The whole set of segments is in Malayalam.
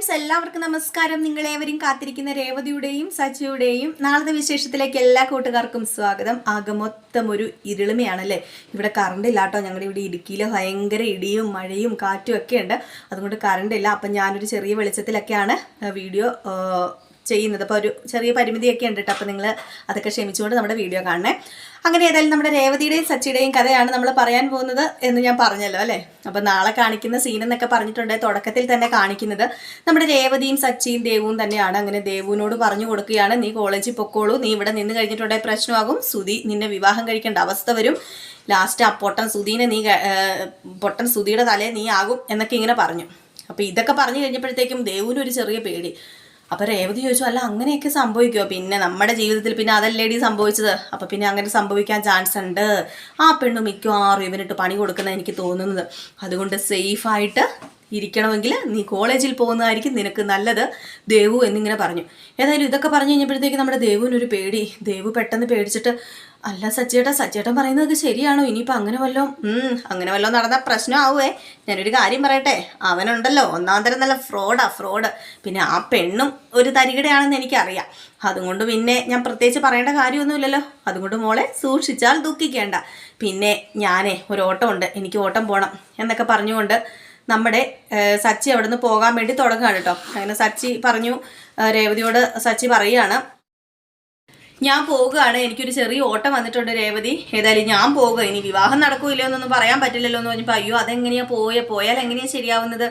ഫ്രണ്ട്സ് എല്ലാവർക്കും നമസ്കാരം. നിങ്ങളേവരും കാത്തിരിക്കുന്ന രേവതിയുടെയും സച്ചിയുടെയും നാളത്തെ വിശേഷത്തിലേക്ക് എല്ലാ കൂട്ടുകാർക്കും സ്വാഗതം. ആകെ മൊത്തം ഒരു ഇരുളിമയാണല്ലേ? ഇവിടെ കറണ്ട് ഇല്ല കേട്ടോ ഞങ്ങളുടെ ഇവിടെ ഇടുക്കിയിൽ ഭയങ്കര ഇടിയും മഴയും കാറ്റും ഒക്കെ ഉണ്ട്. അതുകൊണ്ട് കറണ്ട് ഇല്ല. അപ്പം ഞാനൊരു ചെറിയ വെളിച്ചത്തിലൊക്കെയാണ് വീഡിയോ ചെയ്യുന്നത്. അപ്പോൾ ഒരു ചെറിയ പരിമിതിയൊക്കെ ഉണ്ട് കേട്ടോ അപ്പോൾ നിങ്ങൾ അതൊക്കെ ക്ഷമിച്ചുകൊണ്ട് നമ്മുടെ വീഡിയോ കാണണേ. അങ്ങനെ ഏതായാലും നമ്മുടെ രേവതിയുടെയും സച്ചിയുടെയും കഥയാണ് നമ്മൾ പറയാൻ പോകുന്നത് എന്ന് ഞാൻ പറഞ്ഞല്ലോ അല്ലേ? അപ്പോൾ നാളെ കാണിക്കുന്ന സീൻ എന്നൊക്കെ പറഞ്ഞിട്ടുണ്ട്. തുടക്കത്തിൽ തന്നെ കാണിക്കുന്നത് നമ്മുടെ രേവതിയും സച്ചിയും ദേവും തന്നെയാണ്. അങ്ങനെ ദേവുവിനോട് പറഞ്ഞു കൊടുക്കുകയാണ്. നീ കോളേജിൽ പൊക്കോളൂ. നീ ഇവിടെ നിന്ന് കഴിഞ്ഞിട്ടുണ്ടെങ്കിൽ പ്രശ്നമാകും. സുധി നിന്നെ വിവാഹം കഴിക്കേണ്ട അവസ്ഥ വരും. ലാസ്റ്റ് ആ പൊട്ടൻ സുധീനെ നീ പൊട്ടൻ സുധിയുടെ തലേ നീ ആകും എന്നൊക്കെ ഇങ്ങനെ പറഞ്ഞു. അപ്പോൾ ഇതൊക്കെ പറഞ്ഞു കഴിഞ്ഞപ്പോഴത്തേക്കും ദേവുവിനൊരു ചെറിയ പേടി. അപ്പൊ രേവതി ചോദിച്ചു അല്ല അങ്ങനെയൊക്കെ സംഭവിക്കുമോ പിന്നെ നമ്മുടെ ജീവിതത്തിൽ പിന്നെ അതല്ലേടി സംഭവിച്ചത്? അപ്പൊ പിന്നെ അങ്ങനെ സംഭവിക്കാൻ ചാൻസ് ഉണ്ട്. ആ പെണ്ണു മിക്കവാറും ഇവനിട്ട് പണി കൊടുക്കുന്ന എനിക്ക് തോന്നുന്നത്. അതുകൊണ്ട് സേഫായിട്ട് ഇരിക്കണമെങ്കിൽ നീ കോളേജിൽ പോകുന്നതായിരിക്കും നിനക്ക് നല്ലത് ദേവു എന്നിങ്ങനെ പറഞ്ഞു. ഏതായാലും ഇതൊക്കെ പറഞ്ഞു കഴിഞ്ഞപ്പോഴത്തേക്ക് നമ്മുടെ ദേവുവിനൊരു പേടി. ദേവു പെട്ടെന്ന് പേടിച്ചിട്ട് അല്ല സച്ചേട്ടാ സച്ചേട്ടൻ പറയുന്നത് ശരിയാണോ? ഇനിയിപ്പോൾ അങ്ങനെ വല്ലതും അങ്ങനെ വല്ലതും നടന്ന പ്രശ്നമാവുമേ ഞാനൊരു കാര്യം പറയട്ടെ. അവനുണ്ടല്ലോ ഒന്നാം തരം നല്ല ഫ്രോഡാ ഫ്രോഡ്. പിന്നെ ആ പെണ്ണും ഒരു തരികിടയാണെന്ന് എനിക്കറിയാം. അതുകൊണ്ട് പിന്നെ ഞാൻ പ്രത്യേകിച്ച് പറയേണ്ട കാര്യമൊന്നുമില്ലല്ലോ. അതുകൊണ്ട് മോളെ സൂക്ഷിച്ചാൽ ദുഃഖിക്കേണ്ട. പിന്നെ ഞാനേ ഒരു ഓട്ടം ഉണ്ട് എനിക്ക് ഓട്ടം പോകണം എന്നൊക്കെ പറഞ്ഞുകൊണ്ട് നമ്മുടെ സച്ചി അവിടുന്ന് പോകാൻ വേണ്ടി തുടങ്ങുകയാണ് കേട്ടോ. അങ്ങനെ സച്ചി പറഞ്ഞു രേവതിയോട് സച്ചി പറയുകയാണ്. ഞാൻ പോകുകയാണ്. എനിക്കൊരു ചെറിയ ഓട്ടം വന്നിട്ടുണ്ട് രേവതി. ഏതായാലും ഞാൻ പോകുക ഇനി വിവാഹം നടക്കൂല്ലോ എന്നൊന്നും പറയാൻ പറ്റില്ലല്ലോ എന്ന് പറഞ്ഞപ്പോൾ അയ്യോ അതെങ്ങനെയാ പോയ? പോയാൽ എങ്ങനെയാ ശരിയാവുന്നത്?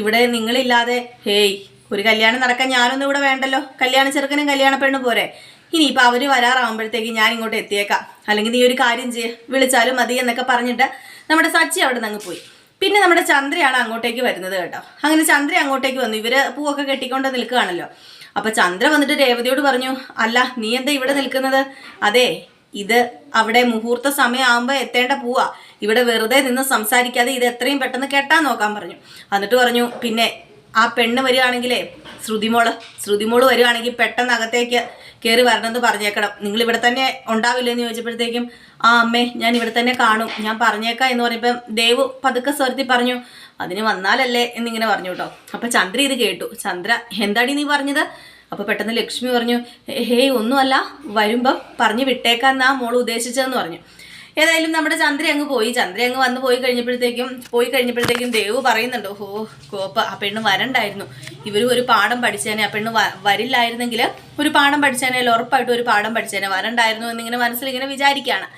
ഇവിടെ നിങ്ങളില്ലാതെ ഹേയ് ഒരു കല്യാണം നടക്കാൻ ഞാനൊന്നും ഇവിടെ വേണ്ടല്ലോ. കല്യാണ ചെറുക്കനും കല്യാണ പെണ്ണും പോരെ. ഇനിയിപ്പോൾ അവർ വരാറാകുമ്പോഴത്തേക്ക് ഞാൻ ഇങ്ങോട്ട് എത്തിയേക്കാം. അല്ലെങ്കിൽ നീ ഒരു കാര്യം ചെയ്യ. വിളിച്ചാലും മതി എന്നൊക്കെ പറഞ്ഞിട്ട് നമ്മുടെ സച്ചി അവിടെ നിന്ന് പോയി. പിന്നെ നമ്മുടെ ചന്ദ്രയാണ് അങ്ങോട്ടേക്ക് വരുന്നത് കേട്ടോ. അങ്ങനെ ചന്ദ്ര അങ്ങോട്ടേക്ക് വന്നു. ഇവർ പൂവൊക്കെ കെട്ടിക്കൊണ്ട് നിൽക്കുകയാണല്ലോ. അപ്പൊ ചന്ദ്ര വന്നിട്ട് രേവതിയോട് പറഞ്ഞു അല്ല നീ എന്താ ഇവിടെ നിൽക്കുന്നത്? അതെ ഇത് അവിടെ മുഹൂർത്ത സമയമാകുമ്പോൾ എത്തേണ്ട പോവാ. ഇവിടെ വെറുതെ നിന്ന് സംസാരിക്കാതെ ഇത് എത്രയും പെട്ടെന്ന് കേട്ടാൻ നോക്കാൻ പറഞ്ഞു. എന്നിട്ട് പറഞ്ഞു പിന്നെ ആ പെണ്ണ് വരികയാണെങ്കിലേ ശ്രുതിമോൾ ശ്രുതിമോൾ വരികയാണെങ്കിൽ പെട്ടെന്ന് അകത്തേക്ക് കയറി വരണമെന്ന് പറഞ്ഞേക്കണം. നിങ്ങൾ ഇവിടെ തന്നെ ഉണ്ടാവില്ല എന്ന് ചോദിച്ചപ്പോഴത്തേക്കും ആ അമ്മേ ഞാൻ ഇവിടെ തന്നെ കാണും. ഞാൻ പറഞ്ഞേക്കാം എന്ന് പറഞ്ഞപ്പം ദേവ് പതുക്കെ സ്വരത്തി പറഞ്ഞു അതിന് വന്നാലല്ലേ എന്നിങ്ങനെ പറഞ്ഞു കേട്ടോ അപ്പൊ ചന്ദ്ര ഇത് കേട്ടു. ചന്ദ്ര എന്താടി നീ പറഞ്ഞത്? അപ്പൊ പെട്ടെന്ന് ലക്ഷ്മി പറഞ്ഞു ഹേയ് ഒന്നുമല്ല വരുമ്പം പറഞ്ഞു വിട്ടേക്കാന്നാ മോൾ ഉദ്ദേശിച്ചതെന്ന് പറഞ്ഞു. ഏതായാലും നമ്മുടെ ചന്ദ്ര അങ്ങ് പോയി. ചന്ദ്ര അങ്ങ് വന്ന് പോയി കഴിഞ്ഞപ്പോഴത്തേക്കും പോയി കഴിഞ്ഞപ്പോഴത്തേക്കും ദേവ് പറയുന്നുണ്ട് ഓ കോപ്പ ആ പെണ്ണ് വരണ്ടായിരുന്നു. ഇവരും ഒരു പാഠം പഠിച്ചേനെ. ആ പെണ്ണ് വരില്ലായിരുന്നെങ്കിൽ ഒരു പാഠം പഠിച്ചേനെ അല്ല ഉറപ്പായിട്ടും ഒരു പാഠം പഠിച്ചേനെ. വരണ്ടായിരുന്നു എന്നിങ്ങനെ മനസ്സിൽ ഇങ്ങനെ വിചാരിക്കുകയാണ്.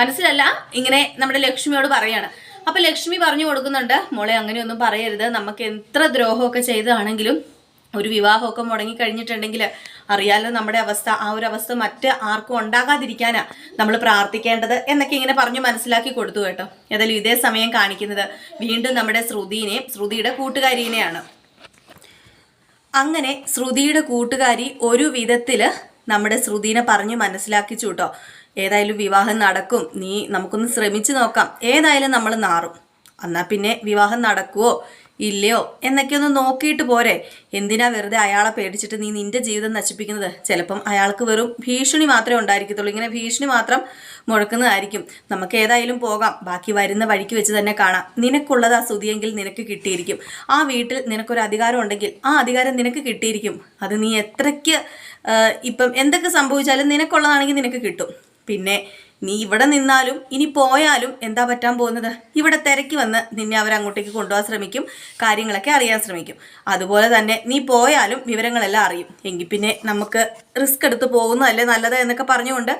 മനസ്സിലല്ല ഇങ്ങനെ നമ്മുടെ ലക്ഷ്മിയോട് പറയാണ്. അപ്പൊ ലക്ഷ്മി പറഞ്ഞു കൊടുക്കുന്നുണ്ട് മോളെ അങ്ങനെയൊന്നും പറയരുത്. നമുക്ക് എത്ര ദ്രോഹമൊക്കെ ചെയ്തതാണെങ്കിലും ഒരു വിവാഹമൊക്കെ മുടങ്ങിക്കഴിഞ്ഞിട്ടുണ്ടെങ്കിൽ അറിയാലോ നമ്മുടെ അവസ്ഥ ആ ഒരു അവസ്ഥ മറ്റ് ആർക്കും ഉണ്ടാകാതിരിക്കാനാ നമ്മൾ പ്രാർത്ഥിക്കേണ്ടത് എന്നൊക്കെ ഇങ്ങനെ പറഞ്ഞു മനസ്സിലാക്കി കൊടുത്തു കേട്ടോ. ഏതായാലും ഇതേ സമയം കാണിക്കുന്നത് വീണ്ടും നമ്മുടെ ശ്രുതിനെയും ശ്രുതിയുടെ കൂട്ടുകാരിനെയാണ്. അങ്ങനെ ശ്രുതിയുടെ കൂട്ടുകാരി ഒരു വിധത്തിൽ നമ്മുടെ ശ്രുതിനെ പറഞ്ഞു മനസ്സിലാക്കിച്ചു കേട്ടോ. ഏതായാലും വിവാഹം നടക്കും. നീ നമുക്കൊന്ന് ശ്രമിച്ചു നോക്കാം. ഏതായാലും നമ്മൾ നാറും. എന്നാൽ പിന്നെ വിവാഹം നടക്കുവോ? ഇല്ലയോ? എന്നൊക്കെ ഒന്ന് നോക്കിയിട്ട് പോരെ. എന്തിനാ വെറുതെ അയാളെ പേടിച്ചിട്ട് നീ നിന്റെ ജീവിതം നശിപ്പിക്കുന്നത്? ചിലപ്പം അയാൾക്ക് വെറും ഭീഷണി മാത്രമേ ഉണ്ടായിരിക്കത്തുള്ളൂ. ഇങ്ങനെ ഭീഷണി മാത്രം മുഴക്കുന്നതായിരിക്കും. നമുക്ക് ഏതായാലും പോകാം. ബാക്കി വരുന്ന വഴിക്ക് വെച്ച് തന്നെ കാണാം. നിനക്കുള്ളത് ആ സ്തുതിയെങ്കിൽ നിനക്ക് കിട്ടിയിരിക്കും. ആ വീട്ടിൽ നിനക്കൊരു അധികാരം ഉണ്ടെങ്കിൽ ആ അധികാരം നിനക്ക് കിട്ടിയിരിക്കും. അത് നീ എത്രയ്ക്ക് ഇപ്പം എന്തൊക്കെ സംഭവിച്ചാലും നിനക്കുള്ളതാണെങ്കിൽ നിനക്ക് കിട്ടും. പിന്നെ നീ ഇവിടെ നിന്നാലും ഇനി പോയാലും എന്താ പറ്റാൻ പോകുന്നത്? ഇവിടെ തിരക്കി വന്ന് നിന്നെ അവർ അങ്ങോട്ടേക്ക് കൊണ്ടുപോകാൻ ശ്രമിക്കും കാര്യങ്ങളൊക്കെ അറിയാൻ ശ്രമിക്കും. അതുപോലെ തന്നെ നീ പോയാലും വിവരങ്ങളെല്ലാം അറിയും. എങ്കിൽ പിന്നെ നമുക്ക് റിസ്ക് എടുത്ത് പോകുന്നതല്ലേ നല്ലത് എന്നൊക്കെ പറഞ്ഞുകൊണ്ട്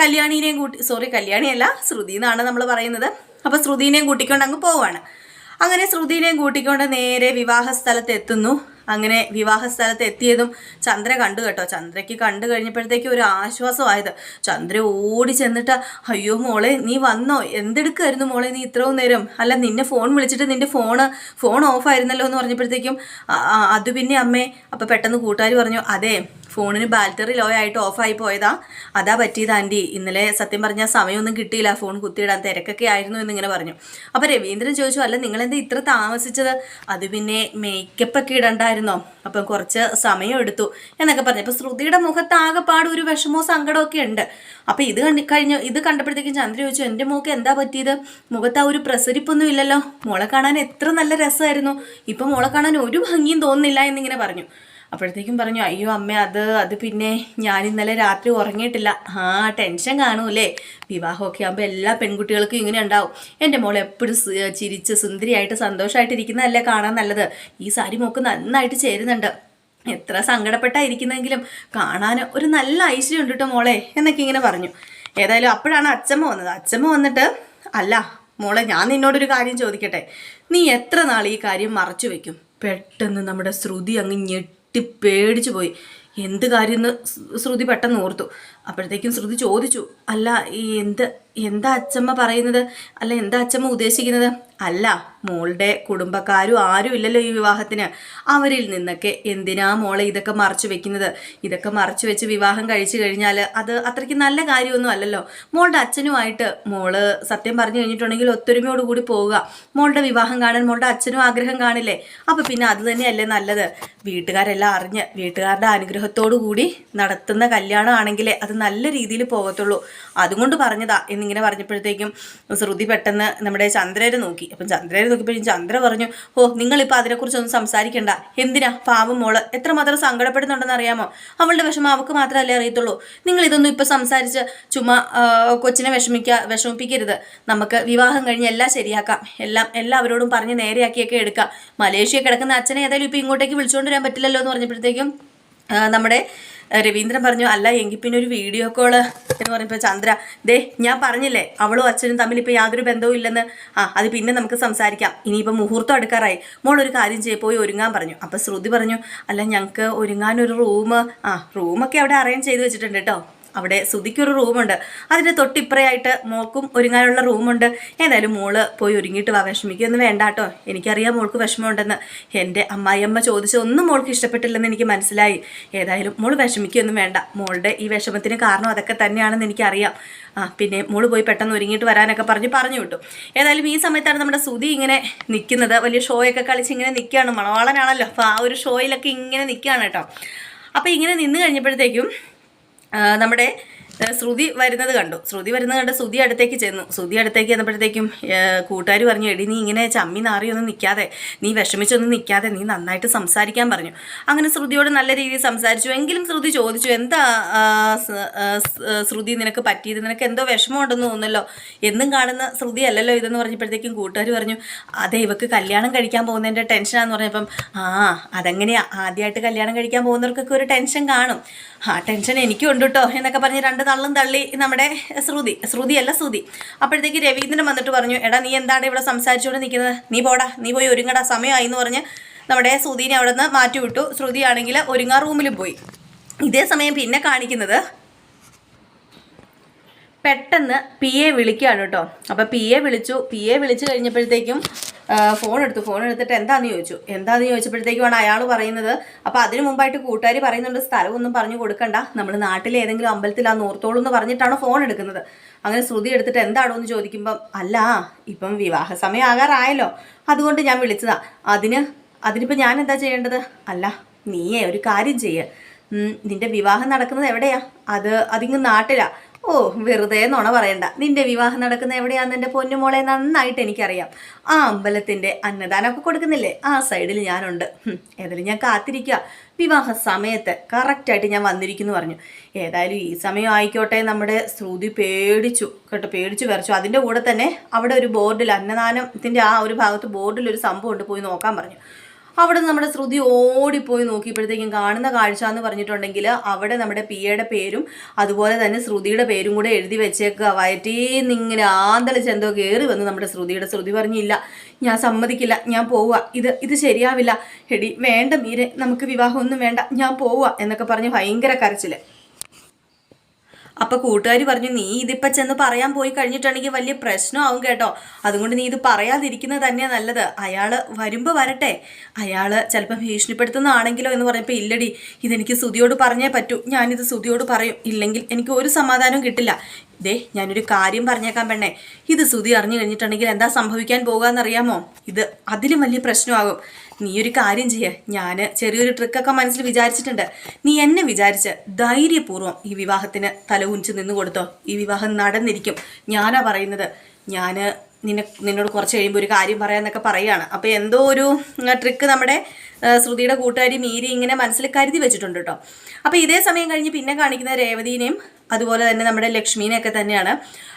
കല്യാണീനെയും കൂട്ടി സോറി കല്യാണിയല്ല ശ്രുതി എന്നാണ് നമ്മൾ പറയുന്നത്. അപ്പോൾ ശ്രുതിനെയും കൂട്ടിക്കൊണ്ട് അങ്ങ് പോവാണ്. അങ്ങനെ ശ്രുതിനെയും കൂട്ടിക്കൊണ്ട് നേരെ വിവാഹ സ്ഥലത്ത് എത്തുന്നു. അങ്ങനെ വിവാഹ സ്ഥലത്ത് എത്തിയതും ചന്ദ്ര കണ്ടു കേട്ടോ. ചന്ദ്രയ്ക്ക് കണ്ടു കഴിഞ്ഞപ്പോഴത്തേക്കും ഒരു ആശ്വാസമായത്. ചന്ദ്ര ഓടി ചെന്നിട്ട് അയ്യോ മോളെ നീ വന്നോ? എന്തെടുക്കായിരുന്നു മോളെ നീ ഇത്രയും നേരം? അല്ല നിന്നെ ഫോൺ വിളിച്ചിട്ട് നിന്റെ ഫോണ് ഫോൺ ഓഫ് ആയിരുന്നല്ലോ എന്ന് പറഞ്ഞപ്പോഴത്തേക്കും "ആ, ആ, അത് പിന്നെ അമ്മേ അപ്പം പെട്ടെന്ന് കൂട്ടുകാർ പറഞ്ഞു അതെ ഫോണിന് ബാറ്ററി ലോ ആയിട്ട് ഓഫായി പോയതാ. അതാ പറ്റിയത് ആന്റി ഇന്നലെ സത്യം പറഞ്ഞാൽ സമയമൊന്നും കിട്ടിയില്ല. ഫോൺ കുത്തിയിടാൻ തിരക്കൊക്കെ ആയിരുന്നു എന്നിങ്ങനെ പറഞ്ഞു. അപ്പോൾ രവീന്ദ്രൻ ചോദിച്ചു അല്ല നിങ്ങളെന്താ ഇത്ര താമസിച്ചത്? അത് പിന്നെ മേക്കപ്പ് ഒക്കെ ഇടണ്ടായിരുന്നോ? അപ്പം കുറച്ച് സമയം എടുത്തു. എന്നൊക്കെ പറഞ്ഞു. അപ്പോൾ ശ്രുതിയുടെ മുഖത്ത് ആകെപ്പാട് ഒരു വിഷമോ സങ്കടമോ ഒക്കെ ഉണ്ട്. അപ്പോൾ ഇത് കണ്ടി കഴിഞ്ഞു ഇത് കണ്ടപ്പോഴത്തേക്കും ചന്ദ്ര ചോദിച്ചു എന്റെ മോക്ക് എന്താ പറ്റിയത്? മുഖത്ത് ആ ഒരു പ്രസരിപ്പൊന്നും ഇല്ലല്ലോ. മോളെ കാണാൻ എത്ര നല്ല രസമായിരുന്നു. ഇപ്പം മോളെ കാണാൻ ഒരു ഭംഗിയും തോന്നുന്നില്ല എന്നിങ്ങനെ പറഞ്ഞു. അപ്പോഴത്തേക്കും പറഞ്ഞു അയ്യോ അമ്മ അത് അത് പിന്നെ ഞാൻ ഇന്നലെ രാത്രി ഉറങ്ങിയിട്ടില്ല. ആ ടെൻഷൻ കാണൂലേ വിവാഹമൊക്കെ ആകുമ്പോൾ എല്ലാ പെൺകുട്ടികൾക്കും ഇങ്ങനെ ഉണ്ടാവും. എന്റെ മോൾ എപ്പോഴും ചിരിച്ച് സുന്ദരിയായിട്ട് സന്തോഷമായിട്ടിരിക്കുന്നതല്ലേ കാണാൻ നല്ലത്? ഈ സാരി മോക്ക് നന്നായിട്ട് ചേരുന്നുണ്ട്. എത്ര സങ്കടപ്പെട്ടായിരിക്കുന്നെങ്കിലും കാണാൻ ഒരു നല്ല ഐശ്വര്യം ഉണ്ട് കേട്ടോ മോളെ എന്നൊക്കെ ഇങ്ങനെ പറഞ്ഞു. ഏതായാലും അപ്പോഴാണ് അച്ഛമ്മ വന്നത്. അച്ഛമ്മ വന്നിട്ട് അല്ല മോളെ ഞാൻ നിന്നോടൊരു കാര്യം ചോദിക്കട്ടെ. നീ എത്ര നാൾ ഈ കാര്യം മറച്ചു വെക്കും? പെട്ടെന്ന് നമ്മുടെ ശ്രുതി അങ്ങ് ഞെട്ടി പേടിച്ചു പോയി. എന്ത് കാര്യം എന്ന് ശ്രുതി പെട്ടെന്ന് ഓർത്തു. അപ്പോഴത്തേക്കും ശ്രുതി ചോദിച്ചു അല്ല ഈ എന്ത് എന്താ അച്ഛമ്മ പറയുന്നത്? അല്ല എന്താ അച്ഛമ്മ ഉദ്ദേശിക്കുന്നത്? അല്ല മോളുടെ കുടുംബക്കാരും ആരും ഇല്ലല്ലോ ഈ വിവാഹത്തിന്. അവരിൽ നിന്നൊക്കെ എന്തിനാ മോളെ ഇതൊക്കെ മറച്ചു വെക്കുന്നത്? ഇതൊക്കെ മറച്ചു വെച്ച് വിവാഹം കഴിച്ചു കഴിഞ്ഞാൽ അത് അത്രയ്ക്ക് നല്ല കാര്യമൊന്നും അല്ലല്ലോ. മോളുടെ അച്ഛനുമായിട്ട് മോൾ സത്യം പറഞ്ഞു കഴിഞ്ഞിട്ടുണ്ടെങ്കിൽ ഒത്തൊരുമയോട് കൂടി പോവുക. മോളുടെ വിവാഹം കാണാൻ മോളുടെ അച്ഛനും ആഗ്രഹം കാണില്ലേ? അപ്പോൾ പിന്നെ അത് തന്നെയല്ലേ നല്ലത്. വീട്ടുകാരെല്ലാം അറിഞ്ഞ് വീട്ടുകാരുടെ അനുഗ്രഹത്തോടു കൂടി നടത്തുന്ന കല്യാണമാണെങ്കിലേ അത് നല്ല രീതിയിൽ പോകത്തുള്ളൂ. അതുകൊണ്ട് പറഞ്ഞതാ എന്നിങ്ങനെ പറഞ്ഞപ്പോഴത്തേക്കും ശ്രുതി പെട്ടെന്ന് നമ്മുടെ ചന്ദ്രരെ നോക്കി. അപ്പം ചന്ദ്രരെ നോക്കിയപ്പോഴും ചന്ദ്ര പറഞ്ഞു ഓ നിങ്ങളിപ്പോൾ അതിനെക്കുറിച്ചൊന്നും സംസാരിക്കണ്ട. എന്തിനാ? പാവം മോൾ. എത്രമാത്രം സങ്കടപ്പെടുന്നുണ്ടെന്ന് അറിയാമോ? അവളുടെ വിഷമം അവൾക്ക് മാത്രമല്ലേ അറിയത്തുള്ളൂ. നിങ്ങൾ ഇതൊന്നും സംസാരിച്ച് ചുമ്മാ കൊച്ചിനെ വിഷമിക്കുക വിഷമിപ്പിക്കരുത്. നമുക്ക് വിവാഹം കഴിഞ്ഞ് എല്ലാം ശരിയാക്കാം. എല്ലാം എല്ലാവരോടും പറഞ്ഞ് നേരെയാക്കിയൊക്കെ എടുക്കാം. മലേഷ്യ കിടക്കുന്ന അച്ഛനെ ഏതായാലും ഇപ്പോൾ ഇങ്ങോട്ടേക്ക് വിളിച്ചുകൊണ്ട് വരാൻ പറ്റില്ലല്ലോ എന്ന് പറഞ്ഞപ്പോഴത്തേക്കും നമ്മുടെ രവീന്ദ്രൻ പറഞ്ഞു അല്ല എങ്കിൽ പിന്നെ ഒരു വീഡിയോ കോൾ എന്ന് പറഞ്ഞപ്പോൾ ചന്ദ്ര ദേ ഞാൻ പറഞ്ഞില്ലേ അവളും അച്ഛനും തമ്മിൽ ഇപ്പോൾ യാതൊരു ബന്ധവും ഇല്ലെന്ന്? ആ അത് പിന്നെ നമുക്ക് സംസാരിക്കാം. ഇനിയിപ്പോൾ മുഹൂർത്തം എടുക്കാറായി മോൾ ഒരു കാര്യം ചെയ്യ പോയി ഒരുങ്ങാൻ പറഞ്ഞു. അപ്പോൾ ശ്രുതി പറഞ്ഞു അല്ല ഞങ്ങൾക്ക് ഒരുങ്ങാനൊരു റൂം ആ റൂമൊക്കെ അവിടെ അറേഞ്ച് ചെയ്ത് വെച്ചിട്ടുണ്ട് കേട്ടോ അവിടെ സുധിക്കൊരു റൂമുണ്ട്. അതിന്റെ തൊട്ടിപ്പുറയായിട്ട് മോൾക്കും ഒരുങ്ങാനുള്ള റൂമുണ്ട്. ഏതായാലും മോൾ പോയി ഒരുങ്ങിയിട്ട് വാ വിഷമിക്കൊന്നും വേണ്ട കേട്ടോ. എനിക്കറിയാം മോൾക്ക് വിഷമമുണ്ടെന്ന്. എന്റെ അമ്മായിയമ്മ ചോദിച്ചൊന്നും മോൾക്ക് ഇഷ്ടപ്പെട്ടില്ലെന്ന് എനിക്ക് മനസ്സിലായി. ഏതായാലും മോൾ വിഷമിക്കൊന്നും വേണ്ട. മോളുടെ ഈ വിഷമത്തിന് കാരണം അതൊക്കെ തന്നെയാണെന്ന് എനിക്കറിയാം. ആ പിന്നെ മോൾ പോയി പെട്ടെന്ന് ഒരുങ്ങിയിട്ട് വരാനൊക്കെ പറഞ്ഞ് പറഞ്ഞു വിട്ടു. ഏതായാലും ഈ സമയത്താണ് നമ്മുടെ സുധി ഇങ്ങനെ നിൽക്കുന്നത്. വലിയ ഷോയൊക്കെ കളിച്ച് ഇങ്ങനെ നിൽക്കുകയാണ്. മണവാളനാണല്ലോ. അപ്പോൾ ആ ഒരു ഷോയിലൊക്കെ ഇങ്ങനെ നിൽക്കുകയാണ് കേട്ടോ. അപ്പോൾ ഇങ്ങനെ നിന്ന് കഴിഞ്ഞപ്പോഴത്തേക്കും നമ്മുടെ ശ്രുതി വരുന്നത് കണ്ടു. ശ്രുതി വരുന്നത് കണ്ട് ശ്രുതി അടുത്തേക്ക് ചെന്നു. ശ്രുതി അടുത്തേക്ക് ചെന്നപ്പോഴത്തേക്കും കൂട്ടുകാർ പറഞ്ഞു എടി നീ ഇങ്ങനെ ചമ്മി നാറിയൊന്നും നിൽക്കാതെ നീ വിഷമിച്ചൊന്നും നിൽക്കാതെ നീ നന്നായിട്ട് സംസാരിക്കാൻ പറഞ്ഞു. അങ്ങനെ ശ്രുതിയോട് നല്ല രീതിയിൽ സംസാരിച്ചു. എങ്കിലും ശ്രുതി ചോദിച്ചു എന്താ ശ്രുതി നിനക്ക് പറ്റിയത്? നിനക്ക് എന്തോ വിഷമമുണ്ടെന്ന് തോന്നുന്നല്ലോ? എന്നും കാണുന്ന ശ്രുതി അല്ലല്ലോ ഇതെന്ന് പറഞ്ഞപ്പോഴത്തേക്കും കൂട്ടുകാർ പറഞ്ഞു അതെ ഇവക്ക് കല്യാണം കഴിക്കാൻ പോകുന്നതിന്റെ ടെൻഷനാന്ന് പറഞ്ഞപ്പം ആ അതെങ്ങനെയാ? ആദ്യമായിട്ട് കല്യാണം കഴിക്കാൻ പോകുന്നവർക്കൊക്കെ ഒരു ടെൻഷൻ കാണും. ആ ടെൻഷൻ എനിക്കും ഉണ്ട് കേട്ടോ എന്നൊക്കെ പറഞ്ഞ് രണ്ട് തള്ളും തള്ളി നമ്മുടെ ശ്രുതി. ശ്രുതി അല്ല ശ്രുതി. അപ്പോഴത്തേക്ക് രവീന്ദ്രൻ വന്നിട്ട് പറഞ്ഞു എടാ നീ എന്താണ് ഇവിടെ സംസാരിച്ചുകൊണ്ട് നിൽക്കുന്നത്? നീ പോടാ നീ പോയി ഒരുങ്ങടാ സമയമായി എന്ന് പറഞ്ഞ് നമ്മുടെ ശ്രുതിനെ അവിടെ നിന്ന് മാറ്റിവിട്ടു. ശ്രുതി ആണെങ്കിൽ ഒരുങ്ങാ റൂമിൽ പോയി. ഇതേ സമയം പിന്നെ കാണിക്കുന്നത് പെട്ടെന്ന് പി എ വിളിക്കുകയാണ് കേട്ടോ. അപ്പോൾ പി എ വിളിച്ചു. പി എ വിളിച്ചു കഴിഞ്ഞപ്പോഴത്തേക്കും ഫോൺ എടുത്തു. ഫോൺ എടുത്തിട്ട് എന്താന്ന് ചോദിച്ചു? എന്താന്ന് ചോദിച്ചപ്പോഴത്തേക്കുമാണ് അയാൾ പറയുന്നത്. അപ്പോൾ അതിനു മുമ്പായിട്ട് കൂട്ടുകാർ പറയുന്നുണ്ട് സ്ഥലമൊന്നും പറഞ്ഞു കൊടുക്കണ്ട. നമ്മൾ നാട്ടിലെ ഏതെങ്കിലും അമ്പലത്തിൽ ആ നോർത്തോളൂ എന്ന് പറഞ്ഞിട്ടാണ് ഫോൺ എടുക്കുന്നത്. അങ്ങനെ ശ്രുതി എടുത്തിട്ട് എന്താണോ എന്ന് ചോദിക്കുമ്പം അല്ല ഇപ്പം വിവാഹ സമയം ആകാറായല്ലോ. അതുകൊണ്ട് ഞാൻ വിളിച്ചതാ. അതിന് അതിനിപ്പോൾ ഞാൻ എന്താ ചെയ്യേണ്ടത്? അല്ല നീയേ ഒരു കാര്യം ചെയ്യ്. നിന്റെ വിവാഹം നടക്കുന്നത് എവിടെയാ? അത് അതിങ്ങ് നാട്ടിലാ. ഓ വെറുതെ നുണ പറയണ്ട. നിന്റെ വിവാഹം നടക്കുന്ന എവിടെയാന്ന് എന്റെ പൊന്നുമോളെ നന്നായിട്ട് എനിക്കറിയാം. ആ അമ്പലത്തിന്റെ അന്നദാനമൊക്കെ കൊടുക്കുന്നില്ലേ? ആ സൈഡിൽ ഞാനുണ്ട്. ഏതായാലും ഞാൻ കാത്തിരിക്കുക വിവാഹ സമയത്ത് കറക്റ്റായിട്ട് ഞാൻ വന്നിരിക്കുന്നു പറഞ്ഞു. ഏതായാലും ഈ സമയം ആയിക്കോട്ടെ നമ്മുടെ ശ്രുതി പേടിച്ചു കേട്ടോ പേടിച്ചു വരച്ചു അതിന്റെ കൂടെ തന്നെ അവിടെ ഒരു ബോർഡിൽ അന്നദാനത്തിന്റെ ആ ഒരു ഭാഗത്ത് ബോർഡിൽ ഒരു സംഭവം ഉണ്ട് പോയി നോക്കാൻ പറഞ്ഞു. അവിടെ നമ്മുടെ ശ്രുതി ഓടിപ്പോയി നോക്കിയപ്പോഴത്തേക്കും കാണുന്ന കാഴ്ച എന്ന് പറഞ്ഞിട്ടുണ്ടെങ്കിൽ അവിടെ നമ്മുടെ പിയയുടെ പേരും അതുപോലെ തന്നെ ശ്രുതിയുടെ പേരും കൂടെ എഴുതി വെച്ചേക്കുക. വയറ്റീന്ന് ഇങ്ങനെ ആന്തളിച്ച് എന്തോ കയറി വന്ന് നമ്മുടെ ശ്രുതിയുടെ ശ്രുതി പറഞ്ഞില്ല ഞാൻ സമ്മതിക്കില്ല ഞാൻ പോവുക. ഇത് ഇത് ശരിയാവില്ല. എടി വേണ്ട മീരെ നമുക്ക് വിവാഹമൊന്നും വേണ്ട. ഞാൻ പോവുക എന്നൊക്കെ പറഞ്ഞ് ഭയങ്കര കരച്ചിൽ. അപ്പൊ കൂട്ടുകാർ പറഞ്ഞു നീ ഇതിപ്പ ചെന്ന് പറയാൻ പോയി കഴിഞ്ഞിട്ടുണ്ടെങ്കിൽ വലിയ പ്രശ്നമാവും കേട്ടോ. അതുകൊണ്ട് നീ ഇത് പറയാതിരിക്കുന്നത് തന്നെയാ നല്ലത്. അയാൾ വരുമ്പോ വരട്ടെ. അയാൾ ചിലപ്പോൾ ഭീഷണിപ്പെടുത്തുന്നതാണെങ്കിലോ എന്ന് പറഞ്ഞപ്പോൾ ഇല്ലടി ഇതെനിക്ക് സുതിയോട് പറഞ്ഞേ പറ്റൂ. ഞാനിത് സുതിയോട് പറയും. ഇല്ലെങ്കിൽ എനിക്ക് ഒരു സമാധാനവും കിട്ടില്ല. ദേ ഞാനൊരു കാര്യം പറഞ്ഞേക്കാൻ പെണ്ണേ. ഇത് സുതി അറിഞ്ഞു കഴിഞ്ഞിട്ടുണ്ടെങ്കിൽ എന്താ സംഭവിക്കാൻ പോകാന്നറിയാമോ? ഇത് അതിലും വലിയ പ്രശ്നമാകും. നീ ഒരു കാര്യം ചെയ്യ. ഞാൻ ചെറിയൊരു ട്രിക്കൊക്കെ മനസ്സിൽ വിചാരിച്ചിട്ടുണ്ട്. നീ എന്നെ വിചാരിച്ച് ധൈര്യപൂർവം ഈ വിവാഹത്തിന് തല ഉഞ്ചു നിന്ന് കൊടുത്തോ ഈ വിവാഹം നടന്നിരിക്കും. ഞാനാ പറയുന്നത്. ഞാൻ നിന്നെ നിന്നോട് കുറച്ച് കഴിയുമ്പോൾ ഒരു കാര്യം പറയാന്നൊക്കെ പറയുകയാണ് അപ്പോൾ എന്തോ ഒരു ട്രിക്ക് നമ്മുടെ ശ്രുതിയുടെ കൂട്ടുകാരി മീരി ഇങ്ങനെ മനസ്സിൽ കരുതി വെച്ചിട്ടുണ്ട് കേട്ടോ. അപ്പോൾ ഇതേ സമയം കഴിഞ്ഞ് പിന്നെ കാണിക്കുന്ന രേവതിനെയും അതുപോലെ തന്നെ നമ്മുടെ ലക്ഷ്മീനെയൊക്കെ തന്നെയാണ്.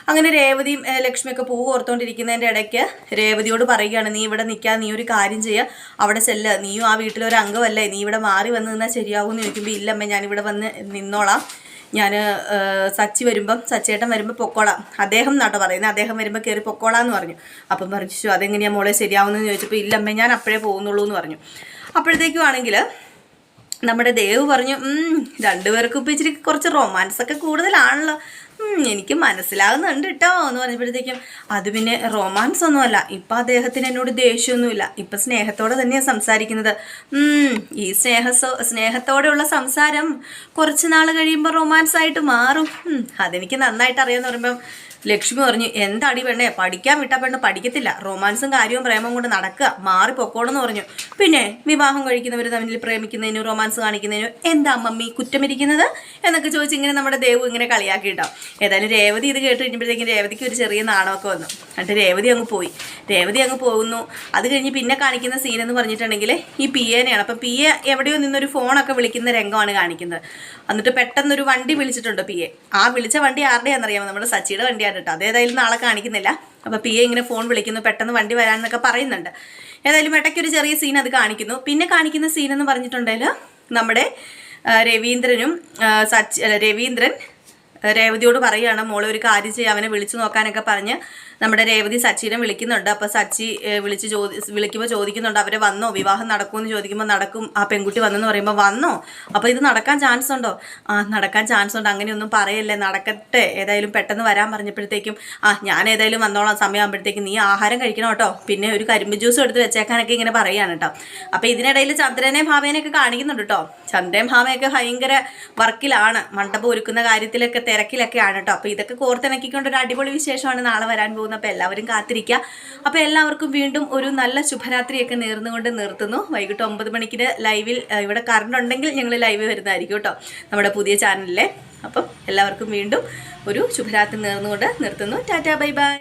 അങ്ങനെ രേവതിയും ലക്ഷ്മിയൊക്കെ പൂ ഓർത്തുകൊണ്ടിരിക്കുന്നതിന്റെ ഇടയ്ക്ക് രേവതിയോട് പറയുകയാണ് നീ ഇവിടെ നിൽക്കാൻ നീ ഒരു കാര്യം ചെയ്യുക അവിടെ ചെല്ല. നീയും ആ വീട്ടിലൊരു അംഗമല്ലേ നീ ഇവിടെ മാറി വന്ന് നിന്നാൽ ശരിയാകും എന്ന് ചോദിക്കുമ്പോൾ ഇല്ലമ്മ ഞാനിവിടെ വന്ന് നിന്നോളാം. ഞാൻ സച്ചി വരുമ്പം സച്ചേട്ടൻ വരുമ്പോൾ പൊക്കോളാം. അദ്ദേഹം എന്നാട്ടോ പറയുന്നത് അദ്ദേഹം വരുമ്പോൾ കയറി പൊക്കോളാം എന്ന് പറഞ്ഞു. അപ്പം പറഞ്ഞു "ശോ, അതെങ്ങനെയാണ് മോളെ ശരിയാവുന്നതെന്ന് ചോദിച്ചപ്പോൾ ഇല്ലമ്മ ഞാൻ അപ്പോഴേ പോകുന്നുള്ളൂ എന്ന് പറഞ്ഞു. അപ്പോഴത്തേക്കും ആണെങ്കിൽ നമ്മുടെ ദേവ് പറഞ്ഞു "ഉം, രണ്ടുപേർക്കും ഇപ്പം ഇച്ചിരി കുറച്ച് റൊമാൻസ് ഒക്കെ കൂടുതലാണല്ലോ. എനിക്ക് മനസ്സിലാകുന്നുണ്ട് കേട്ടോ എന്ന് പറഞ്ഞപ്പോഴത്തേക്കും അത് പിന്നെ റൊമാൻസ് ഒന്നുമല്ല ഇപ്പം അദ്ദേഹത്തിന് എന്നോട് ദേഷ്യമൊന്നുമില്ല. ഇപ്പം സ്നേഹത്തോടെ തന്നെയാണ് സംസാരിക്കുന്നത്. ഈ സ്നേഹ സ്നേഹത്തോടെയുള്ള സംസാരം കുറച്ച് നാൾ കഴിയുമ്പോൾ റൊമാൻസ് ആയിട്ട് മാറും അതെനിക്ക് നന്നായിട്ട് അറിയാമെന്ന് പറയുമ്പം ലക്ഷ്മി പറഞ്ഞു എന്താടി പെണ്ണേ പഠിക്കാൻ വിട്ട പെണ്ണ് പഠിക്കത്തില്ല. റൊമാൻസും കാര്യവും പ്രേമവും കൊണ്ട് നടക്കുക. മാറി പൊക്കോളെന്ന് പറഞ്ഞു. പിന്നെ വിവാഹം കഴിക്കുന്നവർ തമ്മിൽ പ്രേമിക്കുന്നതിനും റൊമാൻസ് കാണിക്കുന്നതിനും എന്താ മമ്മി കുറ്റമിരിക്കുന്നത്? എന്നൊക്കെ ചോദിച്ച് ഇങ്ങനെ നമ്മുടെ ദേവു ഇങ്ങനെ കളിയാക്കി കേട്ടോ ഏതായാലും രേവതി ഇത് കേട്ട് കഴിഞ്ഞപ്പോഴത്തേക്കും രേവതിക്ക് ഒരു ചെറിയ നാണമൊക്കെ വന്നു. എന്നിട്ട് രേവതി അങ്ങ് പോയി. രേവതി അങ്ങ് പോകുന്നു. അത് കഴിഞ്ഞ് പിന്നെ കാണിക്കുന്ന സീൻ എന്ന് പറഞ്ഞിട്ടുണ്ടെങ്കിൽ ഈ പി എനെയാണ് അപ്പം പി എ എവിടെയോ നിന്നൊരു ഫോണൊക്കെ വിളിക്കുന്ന രംഗമാണ് കാണിക്കുന്നത്. എന്നിട്ട് പെട്ടെന്നൊരു വണ്ടി വിളിച്ചിട്ടുണ്ട് പി എ ആ വിളിച്ച വണ്ടി ആരുടെയാണെന്നറിയാമോ? നമ്മുടെ സച്ചിയുടെ വണ്ടിയാണ് കേട്ടോ. അതേതായാലും നാളെ കാണിക്കുന്നില്ല. അപ്പോൾ പി എ ഇങ്ങനെ ഫോൺ വിളിക്കുന്നു. പെട്ടെന്ന് വണ്ടി വരാമെന്നൊക്കെ പറയുന്നുണ്ട്. ഏതായാലും ഇടയ്ക്കൊരു ചെറിയ സീൻ അത് കാണിക്കുന്നു. പിന്നെ കാണിക്കുന്ന സീൻ എന്ന് പറഞ്ഞിട്ടുണ്ടെങ്കിൽ നമ്മുടെ രവീന്ദ്രനും സച്ചി രവീന്ദ്രൻ രേവതിയോട് പറയുകയാണ് മോളെ ഒരു കാര്യം ചെയ്യുക അവനെ വിളിച്ചു നോക്കാനൊക്കെ പറഞ്ഞ് നമ്മുടെ രേവതി സച്ചിനെ വിളിക്കുന്നുണ്ട്. അപ്പോൾ സച്ചി വിളിച്ച് ചോദി വിളിക്കുമ്പോൾ ചോദിക്കുന്നുണ്ട് അവരെ വന്നോ? വിവാഹം നടക്കുമെന്ന് ചോദിക്കുമ്പോൾ നടക്കും. ആ പെൺകുട്ടി വന്നെന്ന് പറയുമ്പോൾ വന്നോ? അപ്പോൾ ഇത് നടക്കാൻ ചാൻസ് ഉണ്ടോ? ആ നടക്കാൻ ചാൻസ് ഉണ്ട്. അങ്ങനെയൊന്നും പറയല്ലേ. നടക്കട്ടെ. ഏതായാലും പെട്ടെന്ന് വരാൻ പറഞ്ഞപ്പോഴത്തേക്കും ആ ഞാൻ ഏതായാലും വന്നോളാം. സമയമാകുമ്പോഴത്തേക്കും നീ ആഹാരം കഴിക്കണം കേട്ടോ. പിന്നെ ഒരു കരിമ്പ് ജ്യൂസ് എടുത്ത് വെച്ചേക്കാനൊക്കെ ഇങ്ങനെ പറയുകയാണ് കേട്ടോ. അപ്പോൾ ഇതിനിടയിൽ ചന്ദ്രനെ ഭാവേനെയൊക്കെ കാണിക്കുന്നുണ്ട് കേട്ടോ. ചന്ദ്രൻ ഭാമയൊക്കെ ഭയങ്കര വർക്കിലാണ്. മണ്ഡപം ഒരുക്കുന്ന കാര്യത്തിലൊക്കെ തിരക്കിലൊക്കെയാണ് കേട്ടോ അപ്പോൾ ഇതൊക്കെ കോർത്തിണക്കിക്കൊണ്ട് ഒരു അടിപൊളി വിശേഷമാണ് നാളെ വരാൻ പോകുന്നത്. അപ്പോൾ എല്ലാവരും കാത്തിരിക്കുക അപ്പോൾ എല്ലാവർക്കും വീണ്ടും ഒരു നല്ല ശുഭരാത്രിയൊക്കെ നേർന്നുകൊണ്ട് നിർത്തുന്നു. വൈകിട്ട് ഒമ്പത് മണിക്ക് ലൈവിൽ ഇവിടെ കറണ്ട് ഉണ്ടെങ്കിൽ ഞങ്ങൾ ലൈവ് വരുന്നതായിരിക്കും കേട്ടോ നമ്മുടെ പുതിയ ചാനലിലെ അപ്പം എല്ലാവർക്കും വീണ്ടും ഒരു ശുഭരാത്രി നേർന്നുകൊണ്ട് നിർത്തുന്നു. Tata bye bye.